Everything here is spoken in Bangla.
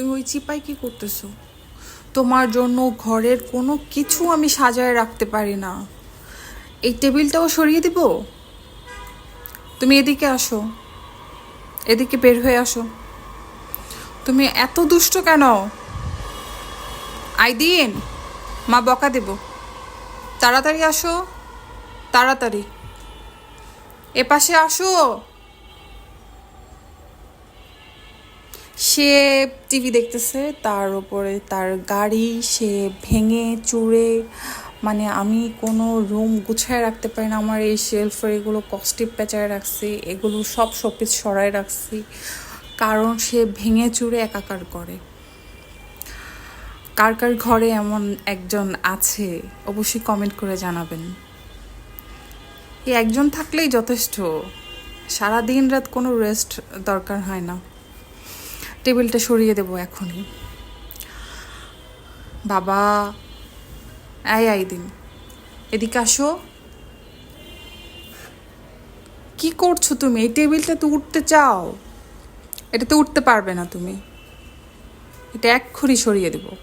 তুমি ওই চিপায় কি করতেছো? তোমার জন্য ঘরের কোনো কিছু আমি সাজায় রাখতে পারি না। এই টেবিলটাও সরিয়ে দিব? তুমি এদিকে আসো। এদিকে বের হয়ে আসো। তুমি এত দুষ্ট কেন? আইদিন, মা বকা দেব। তাড়াতাড়ি আসো। তাড়াতাড়ি। এ পাশে আসো। সে টিভি দেখতেছে, তার উপরে তার গাড়ি, সে ভেঙে চুড়ে মানে আমি কোনো রুম গুছায় রাখতে পারি না, আমার এই শেলফের এগুলো কস্টিপ পেঁচায় রাখছি, এগুলো সব শোপিস সরায় রাখছি, কারণ সে ভেঙে চুড়ে একাকার করে। কার কার ঘরে এমন একজন আছে, অবশ্যই কমেন্ট করে জানাবেন। এই একজন থাকলেই যথেষ্ট সারা দিন রাত কোনো রেস্ট দরকার হয় না। টেবিলটা সরিয়ে দেবো এখনই। বাবা, আয় আই দিন। এদিকে আসো। কি করছ তুমি? এই টেবিলটা তো উঠতে চাও। এটা তো উঠতে পারবে না তুমি। এটা এক্ষুনি সরিয়ে দেবো।